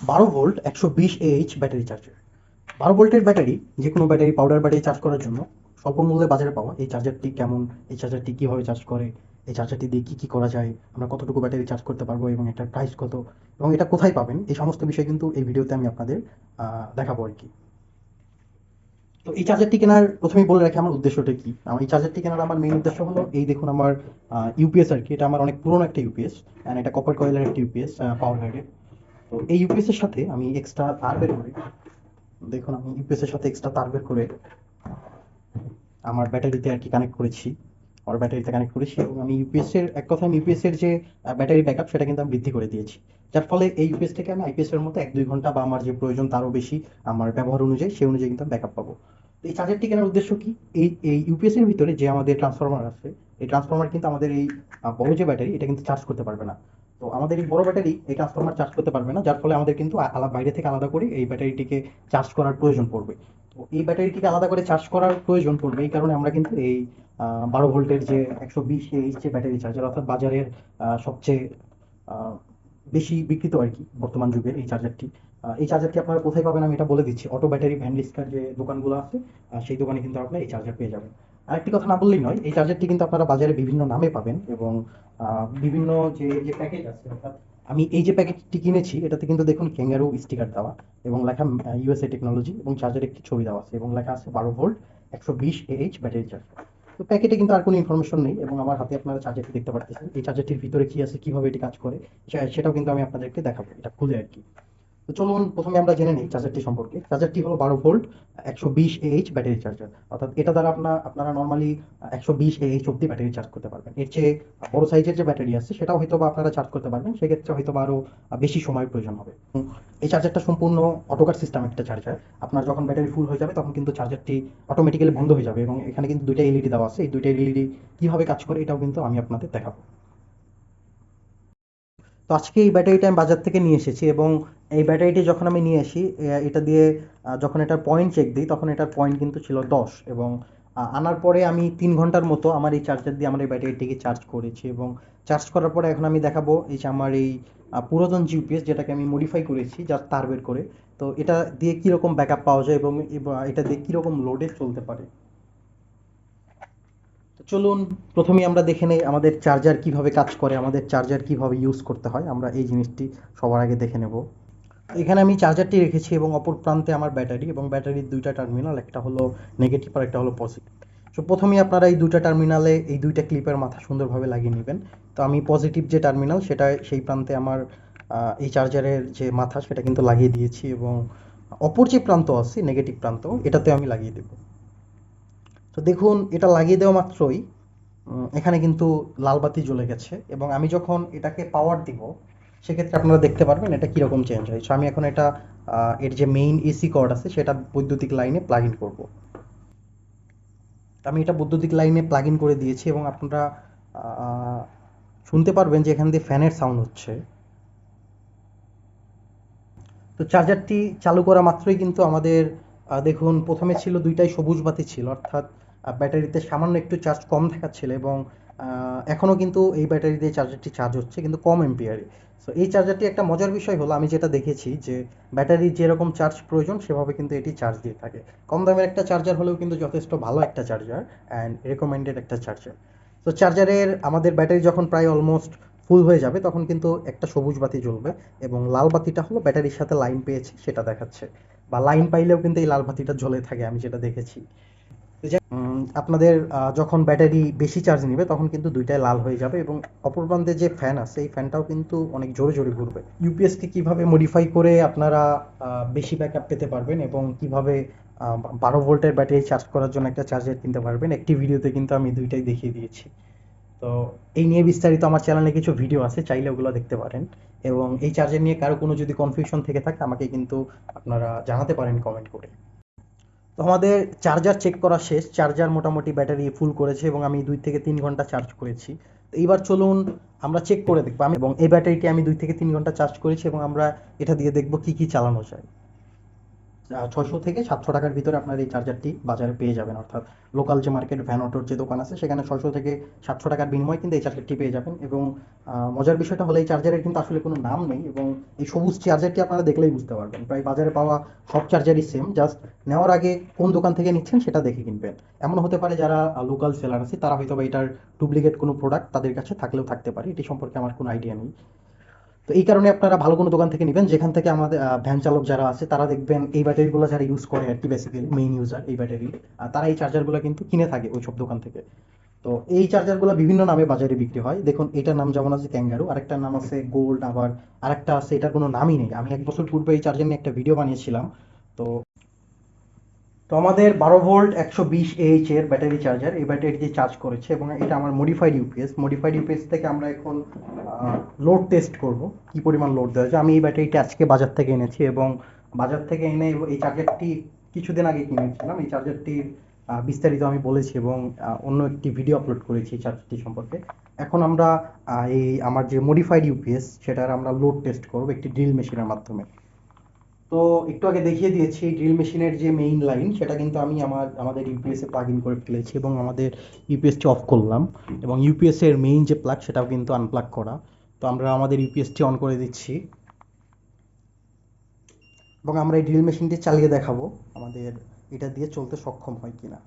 বারো ভোল্ট একশো বিশ এইচ ব্যাটারি চার্জার বারো ভোল্টের ব্যাটারি যে কোনো ব্যাটারি পাউডার ব্যাটারি চার্জ করার জন্য স্বল্প মূল্যে বাজারে পাওয়া। এই চার্জারটি কেমন? এই চার্জারটি কীভাবে চার্জ করে? এই চার্জারটি দিয়ে কী কী করা যায়? আমরা কতটুকু ব্যাটারি চার্জ করতে পারব এবং এটার প্রাইস কত? এবং এটা কোথায় পাবেন? এই সমস্ত বিষয় কিন্তু এই ভিডিওতে আমি আপনাদের দেখাবো আর কি। তো এই চার্জারটি কেনার প্রথমেই বলে রাখি, আমার উদ্দেশ্যটা কি? আমার এই চার্জারটি কেনার আমার মেইন উদ্দেশ্য হলো, এই দেখুন আমার ইউপিএস আর কি। এটা আমার অনেক পুরনো একটা ইউপিএস অ্যান্ড এটা কপার কয়েলের একটা ইউপিএস পাওয়ার গাইডের তো এই ইউপিএস এর সাথে আমি এক্সট্রা তার বের করে, দেখুন আমি ইউপিএস এর সাথে এক্সট্রা তার বের করে আমার ব্যাটারিতে আর কি কানেক্ট করেছি, আমার ব্যাটারিতে কানেক্ট করেছি এবং আমি ইউপিএস এর, এক কথা আমি ইউপিএস এর যে ব্যাটারি ব্যাকআপ সেটা কিন্তু আমি বৃদ্ধি করে দিয়েছি। যার ফলে এই ইউপিএস থেকে আমি আইপিএস এর মতো এক দুই ঘণ্টা বা আমার যে প্রয়োজন তারও বেশি আমার ব্যবহার অনুযায়ী সেই অনুযায়ী কিন্তু ব্যাকআপ পাবো। এই চার্জারটি কেনার উদ্দেশ্য কি? এই এই ইউপিএস এর ভিতরে যে আমাদের ট্রান্সফরমার আছে, এই ট্রান্সফরমার কিন্তু আমাদের এই বড় যে ব্যাটারি এটা কিন্তু চার্জ করতে পারবে না। তো আমাদের এই বড় ব্যাটারি এই ট্রান্সফরমার চার্জ করতে পারবে না, যার ফলে আমাদের কিন্তু আ- আলা, বাইরে থেকে আলাদা করে এই ব্যাটারিটিকে চার্জ করার প্রয়োজন পড়বে। তো এই ব্যাটারিটিকে আলাদা করে চার্জ করার প্রয়োজন পড়বে, এই কারণে আমরা কিন্তু এই বারো ভোল্টের যে একশো বিশ এইচ যে ব্যাটারি চার্জার অর্থাৎ বাজারের সবচেয়ে বেশি বিক্রিত আর কি বর্তমান যুগে এই চার্জারটি এই চার্জারটি আপনারা কোথায় পাবেন আমি এটা বলে দিচ্ছি। অটো ব্যাটারি ভ্যানলিস্কার যে দোকানগুলো আছে সেই দোকানে কিন্তু আপনারা এই চার্জার পেয়ে যাবেন। আরেকটি কথা না বললেই নয়, এই চার্জারটি কিন্তু আপনারা বাজারে বিভিন্ন নামে পাবেন এবং বিভিন্ন যে যে প্যাকেজ আছে, অর্থাৎ আমি এই যে প্যাকেজটি কিনেছি, এটাতে কিন্তু দেখুন ক্যাঙ্গারু স্টিকার দেওয়া এবং লেখা ইউএসএ টেকনোলজি এবং চার্জার একটি ছবি দেওয়া আছে এবং লেখা আছে বারো ভোল্ট একশো বিশ এইচ ব্যাটারি চার্জ তো প্যাকেটে কিন্তু আর কোনো ইনফরমেশন নেই এবং আমার হাতে আপনারা চার্জারটি দেখতে পাচ্ছেন এই চার্জারটির ভিতরে কি আছে, কীভাবে এটি কাজ করে সেটাও কিন্তু আমি আপনাদেরকে দেখাবো, এটা খুলে আর কি। তো চলুন প্রথমে আমরা জেনে নিই চার্জারটি সম্পর্কে। চার্জারটি হলো বারো ভোল্ট, একশো বিশ এইচ ব্যাটারি চার্জার অর্থাৎ এটা দ্বারা আপনার আপনারা নর্মালি একশো বিশ এইচ অব্দি ব্যাটারি চার্জ করতে পারবেন। এর চেয়ে বড় সাইজের যে ব্যাটারি আছে, সেটাও হয়তো বা আপনারা চার্জ করতে পারবেন। সেক্ষেত্রে হয়তো বা আরও বেশি সময় প্রয়োজন হবে। এই চার্জারটা সম্পূর্ণ অটোকার সিস্টেম একটা চার্জার আপনার যখন ব্যাটারি ফুল হয়ে যাবে, তখন কিন্তু চার্জারটি অটোমেটিক্যালি বন্ধ হয়ে যাবে এবং এখানে কিন্তু দুইটা এলইডি দেওয়া আছে। এই দুইটা এলইডি কীভাবে কাজ করে, এটাও কিন্তু আমি আপনাদের দেখাবো। তো আজকে এই ব্যাটারিটা আমি বাজার থেকে নিয়ে এসেছি এবং এই ব্যাটারিটি যখন আমি নিয়ে আসি এটা দিয়ে যখন এটার পয়েন্ট চেক দিই, তখন এটার পয়েন্ট কিন্তু ছিল দশ এবং আনার পরে আমি তিন ঘণ্টার মতো আমার এই চার্জার দিয়ে আমার এই ব্যাটারিটিকে চার্জ করেছি এবং চার্জ করার পরে এখন আমি দেখাবো এই যে আমার এই পুরাতন জিপিএস যেটাকে আমি মডিফাই করেছি যার তার বের করে। তো এটা দিয়ে কীরকম ব্যাকআপ পাওয়া যায় এবং এটা দিয়ে কীরকম লোডে চলতে পারে। চলুন প্রথমেই আমরা দেখে নেই আমাদের চার্জার কীভাবে কাজ করে, আমাদের চার্জার কীভাবে ইউজ করতে হয়, আমরা এই জিনিসটি সবার আগে দেখে নেব। এখানে আমি চার্জারটি রেখেছি এবং অপর প্রান্তে আমার ব্যাটারি এবং ব্যাটারির দুইটা টার্মিনাল একটা হলো নেগেটিভ আর একটা হলো পজিটিভ তো প্রথমেই আপনারা এই দুইটা টার্মিনালে এই দুইটা ক্লিপের মাথা সুন্দরভাবে লাগিয়ে নেবেন। তো আমি পজিটিভ যে টার্মিনাল সেটা সেই প্রান্তে আমার এই চার্জারের যে মাথা, সেটা কিন্তু লাগিয়ে দিয়েছি এবং অপর যে প্রান্ত আছে নেগেটিভ প্রান্ত এটাতে আমি লাগিয়ে দেবো। তো দেখুন, এটা লাগিয়ে দেওয়া মাত্রই এখানে কিন্তু লাল বাতি জ্বলে গেছে এবং আমি যখন এটাকে পাওয়ার দিব, সেক্ষেত্রে আপনারা দেখতে পারবেন এটা কীরকম চেঞ্জ হয়। সো আমি এখন এটা এর যে মেইন এসি কর্ড আছে, সেটা বৈদ্যুতিক লাইনে প্লাগ ইন করব। আমি এটা বৈদ্যুতিক লাইনে প্লাগ ইন করে দিয়েছি এবং আপনারা শুনতে পারবেন যে এখান দিয়ে ফ্যানের সাউন্ড হচ্ছে। তো চার্জারটি চালু করা মাত্রই কিন্তু আমাদের দেখুন, প্রথমে ছিল দুইটাই সবুজ বাতি ছিল, অর্থাৎ ব্যাটারিতে সামান্য একটু চার্জ কম দেখাচ্ছিল এবং আহ, এখনও কিন্তু এই ব্যাটারি দিয়ে চার্জারটি চার্জ হচ্ছে কিন্তু কম এম্পিয়ারে সো এই চার্জারটি একটা মজার বিষয় হলো আমি যেটা দেখেছি যে ব্যাটারির যেরকম চার্জ প্রয়োজন সেভাবে কিন্তু এটি চার্জ দিয়ে থাকে। কম দামের একটা চার্জার হলেও কিন্তু যথেষ্ট ভালো একটা চার্জার অ্যান্ড রেকমেন্ডেড একটা চার্জার তো চার্জারের আমাদের ব্যাটারি যখন প্রায় অলমোস্ট ফুল হয়ে যাবে তখন কিন্তু একটা সবুজ বাতি জ্বলবে এবং লাল বাতিটা হলো ব্যাটারির সাথে লাইন পেয়েছে সেটা দেখাচ্ছে। বা লাইন পাইলেও কিন্তু এই লাল বাতিটা জ্বলে থাকে আমি যেটা দেখেছি। আপনাদের যখন ব্যাটারি বেশি চার্জ নেবে, তখন কিন্তু দুইটাই লাল হয়ে যাবে এবং অপর প্রান্তে যে ফ্যান আছে, এই ফ্যানটাও কিন্তু অনেক জোরে জোরে ঘুরবে। ইউপিএসকে কীভাবে মডিফাই করে আপনারা বেশি ব্যাকআপ পেতে পারবেন এবং কীভাবে বারো ভোল্টের ব্যাটারি চার্জ করার জন্য একটা চার্জার কিনতে পারবেন, একটি ভিডিওতে কিন্তু আমি দুইটাই দেখিয়ে দিয়েছি। তো এই নিয়ে বিস্তারিত আমার চ্যানেলে কিছু ভিডিও আছে, চাইলে ওগুলো দেখতে পারেন। এবং এই চার্জার নিয়ে কারও কোনো যদি কনফিউশন থেকে থাকে, আমাকে কিন্তু আপনারা জানাতে পারেন কমেন্ট করে। তো আমাদের চার্জার চেক করা শেষ চার্জার মোটামুটি ব্যাটারি ফুল করেছে এবং আমি দুই থেকে তিন ঘণ্টা চার্জ করেছি। তো এইবার চলুন আমরা চেক করে দেখব। আমি এবং এই ব্যাটারিটি আমি দুই থেকে তিন ঘণ্টা চার্জ করেছি এবং আমরা এটা দিয়ে দেখব কি কি চালানো যায়। ছশো থেকে সাতশো টাকার ভিতরে আপনার এই চার্জারটি বাজারে পেয়ে যাবেন। অর্থাৎ লোকাল যে মার্কেট ভ্যান অটোর যে দোকান আছে, সেখানে ছশো থেকে সাতশো টাকার বিনিময়ে কিন্তু এই চার্জারটি পেয়ে যাবেন। এবং মজার বিষয়টা হলো এই চার্জারের কিন্তু আসলে কোনো নাম নেই এবং এই সবুজ চার্জারটি আপনারা দেখলেই বুঝতে পারবেন। প্রায় বাজারে পাওয়া সব চার্জারই সেম জাস্ট নেওয়ার আগে কোন দোকান থেকে নিচ্ছেন সেটা দেখে কিনবেন। এমন হতে পারে যারা লোকাল সেলার আছে, তারা হয়তো বা এটার ডুপ্লিকেট কোনো প্রোডাক্ট তাদের কাছে থাকলেও থাকতে পারে। এটি সম্পর্কে আমার কোনো আইডিয়া নেই। তো এই কারণে আপনারা ভালো কোনো দোকান থেকে নেবেন। যেখান থেকে আমাদের ভ্যান চালক যারা আছে, তারা দেখবেন এই ব্যাটারিগুলো যারা ইউজ করে আর কি বেসিক্যালি মেইন ইউজার এই ব্যাটারি। তারা এই চার্জারগুলো কিন্তু কিনে থাকে ওই সব দোকান থেকে। তো এই চার্জারগুলো বিভিন্ন নামে বাজারে বিক্রি হয়। দেখুন, এটার নাম যেমন আছে ক্যাঙ্গারু আরেকটার নাম আছে গোল্ড আবার আরেকটা আছে, এটার কোনো নামই নেই। আমি এক বছর পূর্বে এই চার্জার নিয়ে একটা ভিডিও বানিয়েছিলাম। তো তো আমাদের বারো ভোল্ট একশো বিশ এইচ এর ব্যাটারি চার্জার, এই ব্যাটারি ব্যাটারিটি চার্জ করেছে এবং এটা আমার মডিফাইড ইউপিএস মডিফাইড ইউপিএস থেকে আমরা এখন লোড টেস্ট করব। কি পরিমাণ লোড দেওয়া যায় আমি এই ব্যাটারিটি আজকে বাজার থেকে এনেছি এবং বাজার থেকে এনে এই চার্জারটি কিছুদিন আগে কিনেছিলাম। এই চার্জারটির বিস্তারিত আমি বলেছি এবং অন্য একটি ভিডিও আপলোড করেছি এই চার্জারটি সম্পর্কে। এখন আমরা এই আমার যে মডিফাইড ইউপিএস সেটার আমরা লোড টেস্ট করব একটি ড্রিল মেশিনের মাধ্যমে। তো একটু আগে দেখিয়ে দিয়েছি এই ড্রিল মেশিনের যে মেইন লাইন সেটা কিন্তু আমি আমার, আমাদের ইউপিএস এ প্লাগ ইন করে ফেলেছি এবং আমাদের ইউপিএসটি অফ করলাম এবং ইউপিএস এর মেইন যে প্লাগ সেটাও কিন্তু আনপ্লাগ করা। তো আমরা আমাদের ইউপিএসটি অন করে দিচ্ছি। এবং আমরা এই ড্রিল মেশিনটি চালিয়ে দেখাবো, আমাদের এটা দিয়ে চলতে সক্ষম হয় কিনা।